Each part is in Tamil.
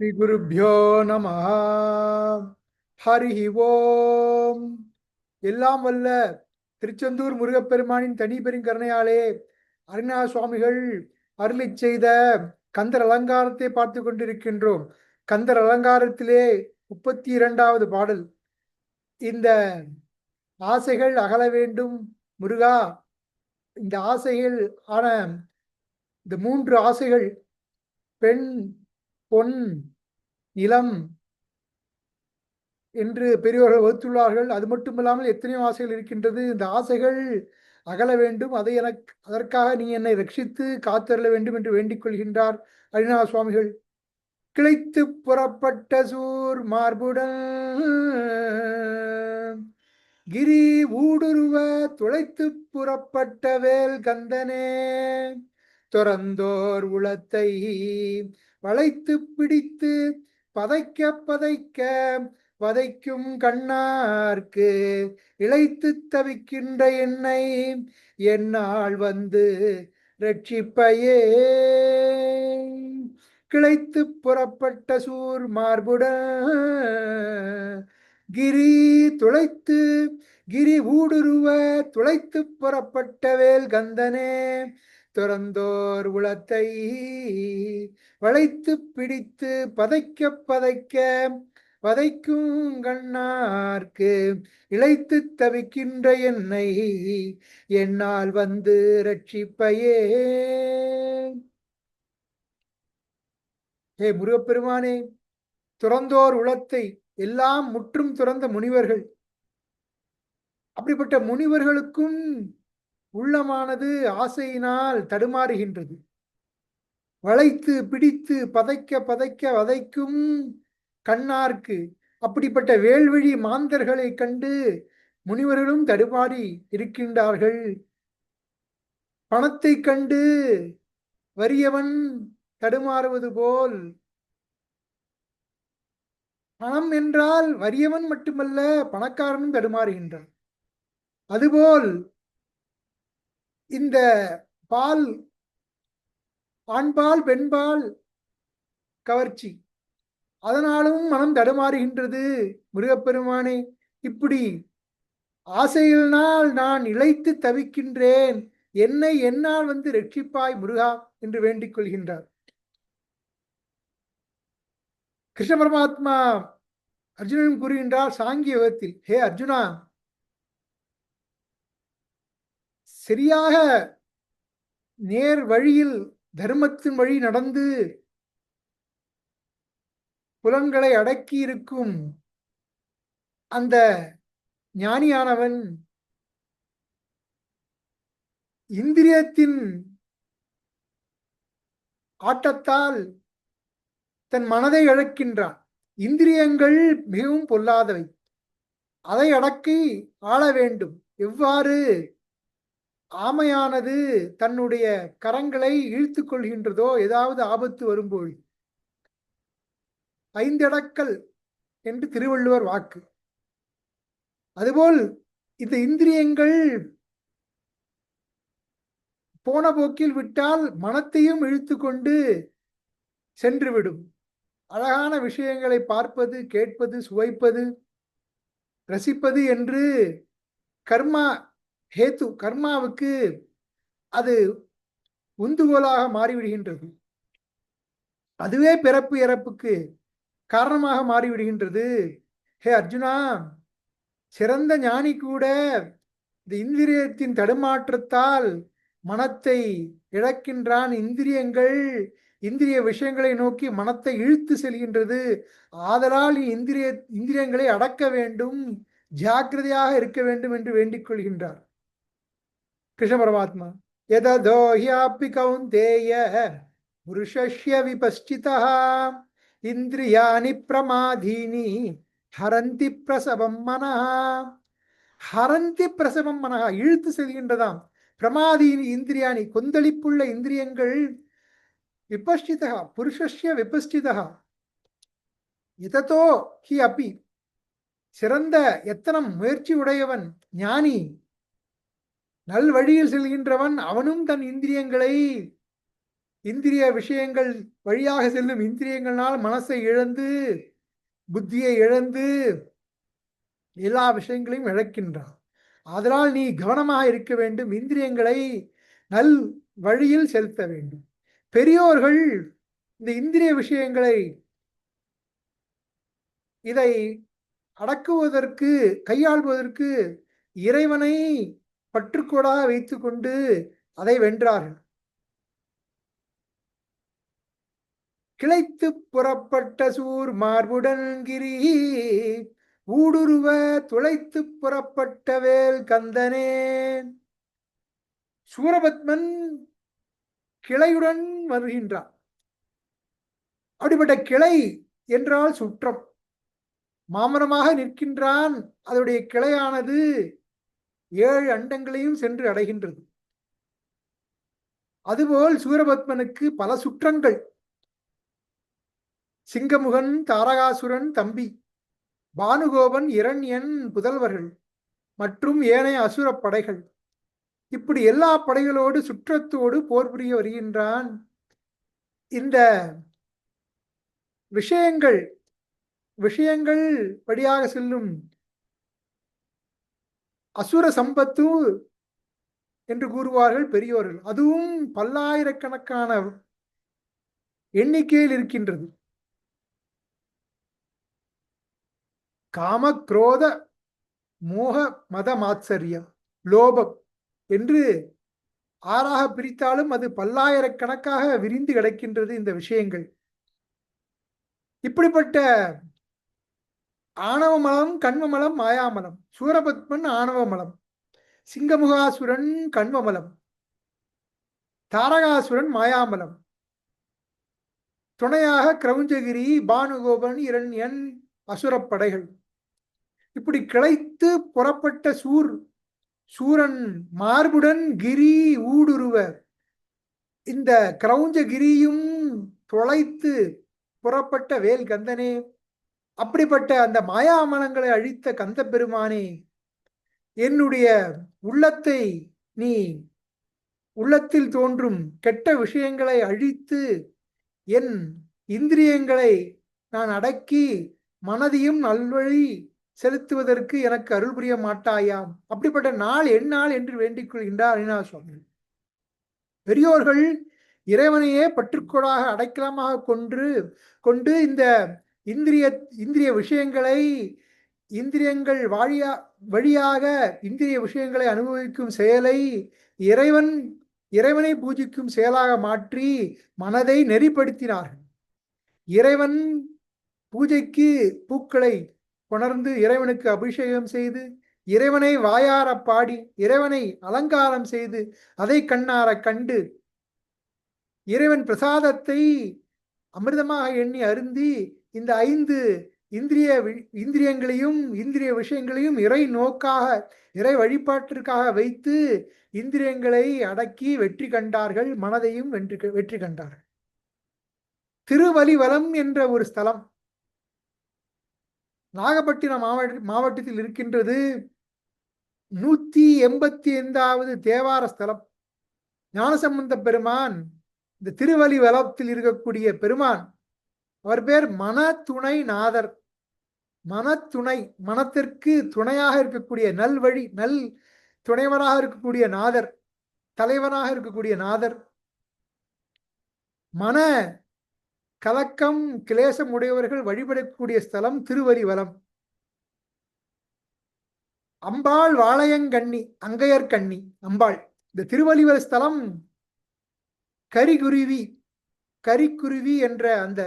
ஸ்ரீகுருப்போ நம. ஹரி ஓம். எல்லாம் வல்ல திருச்செந்தூர் முருகப்பெருமானின் தனி பெருங்கருணையாலே அருணா சுவாமிகள் அருளிச் செய்த கந்தர் அலங்காரத்தை பார்த்து கொண்டிருக்கின்றோம். கந்தர் அலங்காரத்திலே முப்பத்தி இரண்டாவது பாடல். இந்த ஆசைகள் அகல வேண்டும் முருகா. இந்த ஆசைகள் ஆன இந்த மூன்று ஆசைகள் பெண் பொன் நிலம் என்று பெரியவர்கள் வகுத்துள்ளார்கள். அது மட்டுமில்லாமல் எத்தனையோ ஆசைகள் இருக்கின்றது. இந்த ஆசைகள் அகல வேண்டும். அதை எனக்கு அதற்காக நீ என்னை ரட்சித்து காத்தருள வேண்டும் என்று வேண்டிக் கொள்கின்றார் அரிணா சுவாமிகள். கிளைத்து புறப்பட்ட சூர் மார்புடன் கிரி ஊடுருவ துளைத்து புறப்பட்ட வேல் கந்தனே துறந்தோர் உளத்தை வளைத்து பிடித்து பதைக்க பதைக்க வதைக்கும் கண்ணார்க்கு இழைத்து தவிக்கின்ற என்னை என்னால் வந்து ரட்சிப்பையே கிளைத்து புறப்பட்ட சூர் மார்புடன் கிரி துளைத்து கிரி ஊடுருவ துளைத்து புறப்பட்ட வேல் கந்தனே துறந்தோர் உளத்தை வளைத்து பிடித்து பதைக்க பதைக்க பதைக்கும் கண்ணார்க்கு இழைத்து தவிக்கின்ற என்னை என்னால் வந்து ரட்சிப்பையே ஏ முருகப்பெருமானே துறந்தோர் உளத்தை எல்லாம் முற்றும் துறந்த முனிவர்கள். அப்படிப்பட்ட முனிவர்களுக்கும் உள்ளமானது ஆசையினால் தடுமாறுகின்றது. வளைத்து பிடித்து பதைக்க பதைக்க வதைக்கும் கண்ணார்க்கு அப்படிப்பட்ட வேல்வழி மாந்தர்களை கண்டு முனிவர்களும் தடுமாறி இருக்கின்றார்கள். பணத்தை கண்டு வறியவன் தடுமாறுவது போல். பணம் என்றால் வறியவன் மட்டுமல்ல பணக்காரனும் தடுமாறுகின்றான். அதுபோல் இந்த பால் ஆண்பால் பெண்பால் கவர்ச்சி. அதனாலும் மனம் தடுமாறுகின்றது முருகப்பெருமானே இப்படி ஆசையினால் நான் இழைத்து தவிக்கின்றேன் என்னை என்னால் வந்து ரட்சிப்பாய் முருகா என்று வேண்டிக் கொள்கின்றார். கிருஷ்ண பரமாத்மா அர்ஜுனன் கூறுகின்றார் சாங்கியகத்தில் ஹே அர்ஜுனா சரியாக நேர் வழியில் தர்மத்தின் வழி நடந்து புலன்களை அடக்கி இருக்கும் அந்த ஞானியானவன் இந்திரியத்தின் ஆட்டத்தால் தன் மனதை இழக்கின்றான். இந்திரியங்கள் மிகவும் பொல்லாதவை. அதை அடக்கி ஆள வேண்டும். எவ்வாறு? ஆமையானது தன்னுடைய கரங்களை இழுத்து கொள்கின்றதோ ஏதாவது ஆபத்து வரும்போது ஐந்தடக்கல் என்று திருவள்ளுவர் வாக்கு. அதுபோல் இந்த இந்திரியங்கள் போன போக்கில் விட்டால் மனத்தையும் இழுத்து கொண்டு சென்றுவிடும். அழகான விஷயங்களை பார்ப்பது கேட்பது சுவைப்பது ரசிப்பது என்று கர்மா ஹேத்து கர்மாவுக்கு அது உந்துகோலாக மாறிவிடுகின்றது. அதுவே பிறப்பு இறப்புக்கு காரணமாக மாறிவிடுகின்றது. ஹே அர்ஜுனா சிறந்த ஞானி கூட இந்த இந்திரியத்தின் தடுமாற்றத்தால் மனத்தை இழக்கின்றான். இந்திரியங்கள் இந்திரிய விஷயங்களை நோக்கி மனத்தை இழுத்து செல்கின்றது. ஆதலால் இந்திரிய இந்திரியங்களை அடக்க வேண்டும் ஜாக்கிரதையாக இருக்க வேண்டும் என்று வேண்டிக் கொள்கின்றார். கிருஷ்ண பரமாத்மா எதோ ஹியாப்பி கௌந்தேய புருஷஸ்ய விபஸ்சிதா இந்திரியாணி பிரமாதீனி ஹரந்தி பிரசவம் மனஹா ஹரந்தி பிரசவம் மனஹா இழுத்து செல்கின்றதாம். பிரமாதீனி இந்திரியாணி கொந்தளிப்புள்ள இந்திரியங்கள் விபஷ்டிதா புருஷஸ்ய விபஷ்டிதா. இதத்தோ ஹி அப்பி சிறந்த எத்தனம் முயற்சி உடையவன் ஞானி நல் வழியில் செல்கின்றவன் அவனும் தன் இந்திரியங்களை இந்திரிய விஷயங்கள் வழியாக செல்லும் இந்திரியங்களால் மனசை இழந்து புத்தியை இழந்து எல்லா விஷயங்களையும் இழக்கின்றான். அதனால் நீ கவனமாக இருக்க வேண்டும். இந்திரியங்களை நல் வழியில் செலுத்த வேண்டும். பெரியோர்கள் இந்த இந்திரிய விஷயங்களை இதை அடக்குவதற்கு கையாள்வதற்கு இறைவனை பற்றுக்கோடாக வைத்துக்கொண்டு அதை வென்றார்கள். கிளைத்து புறப்பட்ட சூர் மார்புடன் கிரி ஊடுருவ துளைத்து புறப்பட்ட வேல் கந்தனே. சூரபத்மன் கிளையுடன் வருகின்றான். அப்படிப்பட்ட கிளை என்றால் சுற்றம். மாமரமாக நிற்கின்றான். அதனுடைய கிளையானது ஏழு அண்டங்களையும் சென்று அடைகின்றது. அதுபோல் சூரபத்மனுக்கு பல சுற்றங்கள். சிங்கமுகன் தாரகாசுரன் தம்பி பானுகோபன் இரண்யன் புதல்வர்கள் மற்றும் ஏனைய அசுர படைகள். இப்படி எல்லா படைகளோடு சுற்றத்தோடு போர் புரிய வருகின்றான். இந்த விஷயங்கள் விஷயங்கள் வழியாக செல்லும் அசுர சம்பத்து என்று கூறுவார்கள் பெரியோர்கள். அதுவும் பல்லாயிரக்கணக்கான எண்ணிக்கையில் இருக்கின்றது. காம குரோத மோக மத மாத்சரியம் லோபம் என்று ஆறாக பிரித்தாலும் அது பல்லாயிரக்கணக்காக விரிந்து கிடக்கின்றது இந்த விஷயங்கள். இப்படிப்பட்ட ஆணவமலம் கண்மமலம் மாயாமலம். சூரபத்மன் ஆணவமலம். சிங்கமுகாசுரன் கண்மமலம் தாரகாசுரன் மாயாமலம். துணையாக கிரௌஞ்சகிரி பானுகோபன் இரண்யன் அசுரப்படைகள் இப்படி கிளைத்து புறப்பட்ட சூர் சூரன் மார்புடன் கிரி ஊடுருவ இந்த கிரௌஞ்சகிரியும் தொலைத்து புறப்பட்ட வேல்கந்தனே அப்படிப்பட்ட அந்த மாயாமலங்களை அழித்த கந்த பெருமானே என்னுடைய உள்ளத்தை நீ உள்ளத்தில் தோன்றும் கெட்ட விஷயங்களை அழித்து என் இந்திரியங்களை நான் அடக்கி மனதையும் நல்வழி செலுத்துவதற்கு எனக்கு அருள் புரிய மாட்டாயாம். அப்படிப்பட்ட நாள் எந்நாள் என்று வேண்டிக் கொள்கின்றார் அரிநாத சுவாமி பெரியோர்கள் இறைவனையே பற்றுக்கோடாக அடைக்கலமாக கொன்று கொண்டு இந்த இந்திரிய இந்திரிய விஷயங்களை இந்திரியங்கள் வாழியா வழியாக இந்திரிய விஷயங்களை அனுபவிக்கும் செயலை இறைவன் இறைவனை பூஜிக்கும் செயலாக மாற்றி மனதை நெறிப்படுத்தினார்கள். இறைவன் பூஜைக்கு பூக்களை கொணர்ந்து இறைவனுக்கு அபிஷேகம் செய்து இறைவனை வாயார பாடி இறைவனை அலங்காரம் செய்து அதை கண்ணார கண்டு இறைவன் பிரசாதத்தை அமிர்தமாக எண்ணி அருந்தி இந்த ஐந்து இந்திரிய இந்திரியங்களையும் இந்திரிய விஷயங்களையும் இறை நோக்காக இறை வழிபாட்டிற்காக வைத்து இந்திரியங்களை அடக்கி வெற்றி கண்டார்கள் மனதையும் வெற்றி வெற்றி கண்டார்கள். திருவலிவலம் என்ற ஒரு ஸ்தலம். நாகப்பட்டினம் மாவட்ட மாவட்டத்தில் இருக்கின்றது. நூத்தி எண்பத்தி ஐந்தாவது தேவார ஸ்தலம். ஞானசம்பந்த பெருமான் இந்த திருவலி வளத்தில் இருக்கக்கூடிய பெருமான் அவர் பேர் மன துணை நாதர் மனத்துணை மனத்திற்கு துணையாக இருக்கக்கூடிய நல் வழி நல் துணைவராக இருக்கக்கூடிய நாதர் தலைவனாக இருக்கக்கூடிய நாதர். மன கலக்கம் கிளேசம் உடையவர்கள் வழிபடக்கூடிய ஸ்தலம் திருவரிவலம். அம்பாள் வாளையங்கண்ணி அங்கையர் கண்ணி அம்பாள். இந்த திருவள்ளுவர் ஸ்தலம் கரிகுருவி கரிக்குருவி என்ற அந்த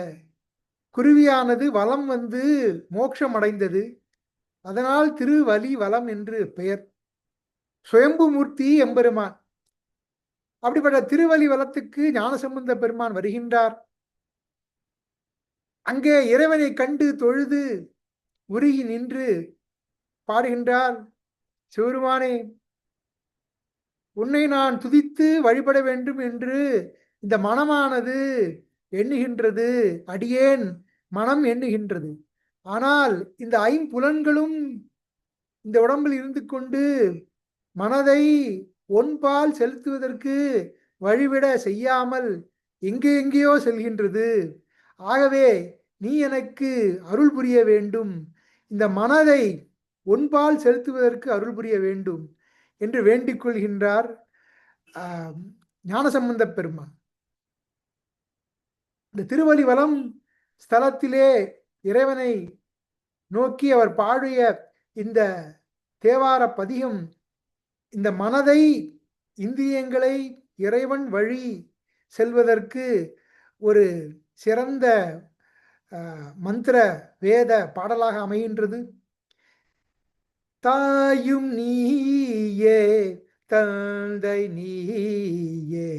குருவியானது வலம் வந்து மோட்சம் அடைந்தது அதனால் திருவலி வலம் என்று பெயர். சுயம்பு மூர்த்தி எம்பெருமான். அப்படிப்பட்ட திருவலி வளத்துக்கு ஞானசம்பந்த பெருமான் வருகின்றார். அங்கே இறைவனை கண்டு தொழுது உருகி நின்று பாடுகின்றார். சிவருமானே உன்னை நான் துதித்து வழிபட வேண்டும் என்று இந்த மனமானது எண்ணுகின்றது. அடியேன் மனம் எண்ணுகின்றது. ஆனால் இந்த ஐம்புலன்களும் இந்த உடம்பில் இருந்து கொண்டு மனதை ஒன்பால் செலுத்துவதற்கு வழிவிட செய்யாமல் எங்கே எங்கேயோ செல்கின்றது. ஆகவே நீ எனக்கு அருள் புரிய வேண்டும். இந்த மனதை ஒன்பால் செலுத்துவதற்கு அருள் புரிய வேண்டும் என்று வேண்டிக் கொள்கின்றார் ஞானசம்பந்த பெருமான். இந்த திருவலிவலம் ஸ்தலத்திலே இறைவனை நோக்கி அவர் பாடிய இந்த தேவார பதிகம் இந்த மனதை இந்திரியங்களை இறைவன் வழி செல்வதற்கு ஒரு சிறந்த மந்திர வேத பாடலாக அமைகின்றது. தாயும் நீயே தந்தை நீயே.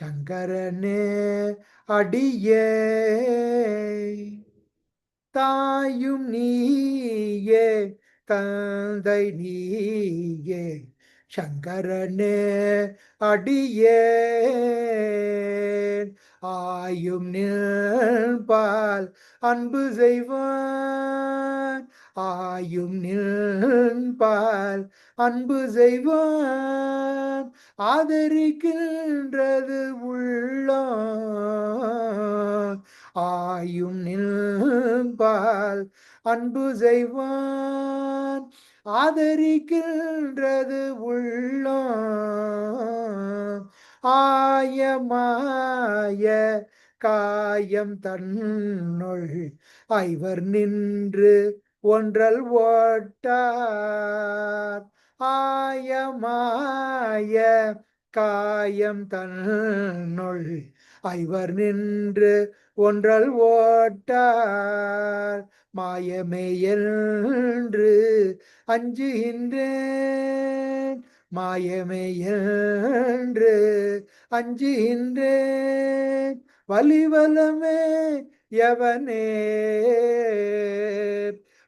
சங்கரனே அடியே. தாயும் நீயே தந்தை நீயே. சங்கரனே அடியேன். ஆயும் நின்பால் அன்பு செய்வான். ஆயும் நின்பால் அன்பு செய்வான். ஆதரிக்கின்றது உள்ள ஆயும் நின்பால் அன்பு செய்வான். ஆதரிக்கின்றது உள்ள ஆயமாய காயம் தன்னுள். ஐவர் நின்று ஒன்றல் ஓட்டார். ஆயமாய காயம் தன்னுள். ஐவர் நின்று ஒன்றல் ஓட்டார். மாயமேயன்று அஞ்சுகின்றேன். மாயமேயன்று அஞ்சுகின்றேன். வலிவலமே எவனே.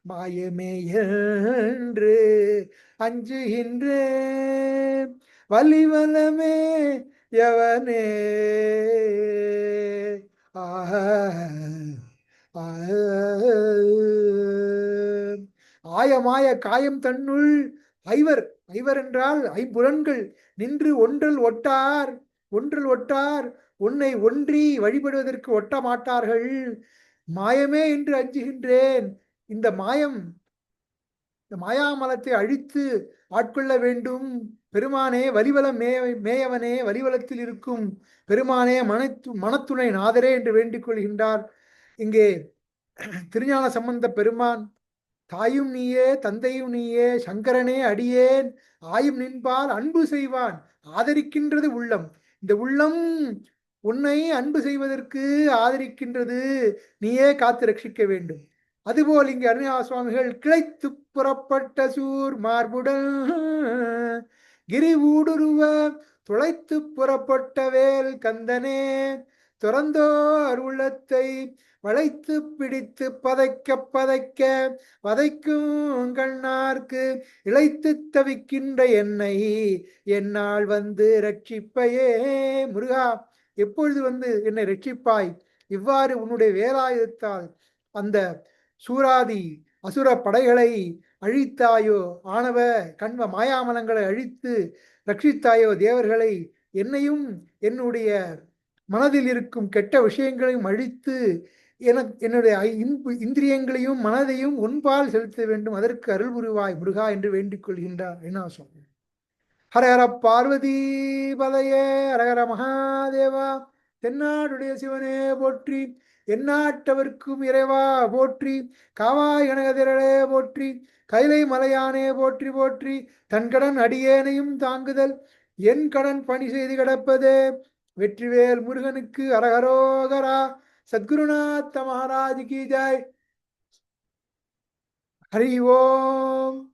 மாயமேயன்று அஞ்சுகின்றேன். வலிவலமே எவனே ஆயமாய காயம் தன்னுள் ஐவர் ஐவர் என்றால் ஐம்புலன்கள். நின்று ஒன்றல் ஒட்டார் ஒன்றல் ஒட்டார். உன்னை ஒன்றி வழிபடுவதற்கு ஒட்ட மாட்டார்கள் மாயமே என்று அஞ்சுகின்றேன். இந்த மாயம் இந்த மாயாமலத்தை அழித்து ஆட்கொள்ள வேண்டும். பெருமானே வலிவலம் மேய மேயவனே வலிவலத்தில் இருக்கும். பெருமானே மனத்து மனத்துணை நாதரே என்று வேண்டிக் கொள்கின்றார். இங்கே திருஞான சம்பந்த பெருமான் தாயும் நீயே தந்தையும் நீயே சங்கரனே அடியேன் ஆயும் நின்பால் அன்பு செய்வான் ஆதரிக்கின்றது உள்ளம். இந்த உள்ளம் உன்னை அன்பு செய்வதற்கு ஆதரிக்கின்றது. நீயே காத்து ரட்சிக்க வேண்டும். அதுபோல் இங்கு அருணா சுவாமிகள் கிளைத்து புறப்பட்ட சூர் மார்புடன் கிரி ஊடுருவ துளைத்து புறப்பட்ட வேல் கந்தனே துறந்தோர் உள்ளத்தை வளைத்து பிடித்து பதைக்க பதைக்க வதைக்கும் கண்ணார்க்கு இழைத்து தவிக்கின்ற என்னை என்னால் வந்து ரட்சிப்பையே முருகா எப்பொழுது வந்து என்னை ரட்சிப்பாய் இவ்வாறு உன்னுடைய வேலாயுதத்தால் அந்த சூராதி அசுர படைகளை அழித்தாயோ? ஆணவ கண்வ மாயாமலங்களை அழித்து ரட்சித்தாயோ? தேவர்களை என்னையும் என்னுடைய மனதில் இருக்கும் கெட்ட விஷயங்களையும் அழித்து என என்னுடைய இந்திரியங்களையும் மனதையும் ஒன்பால் செலுத்த வேண்டும். அதற்கு அருள் புரிவாய் முருகா என்று வேண்டிக் கொள்கின்றார் என்ன சொல்றேன் ஹரஹர பார்வதி பதையே. ஹரஹர மகாதேவா. தென்னாடுடைய சிவனே போற்றி. எந்நாட்டவர்க்கும் இறைவா போற்றி காவாய் கனகதிரளே போற்றி கைலை மலையானே போற்றி போற்றி தன் கடன் அடியேனையும் தாங்குதல் என் கடன் பணி செய்து கிடப்பதே. வெற்றிவேல் முருகனுக்கு அரகரோகரா சத்குருநாத்த மகாராஜ் கி ஜாய். ஹரி ஓம்.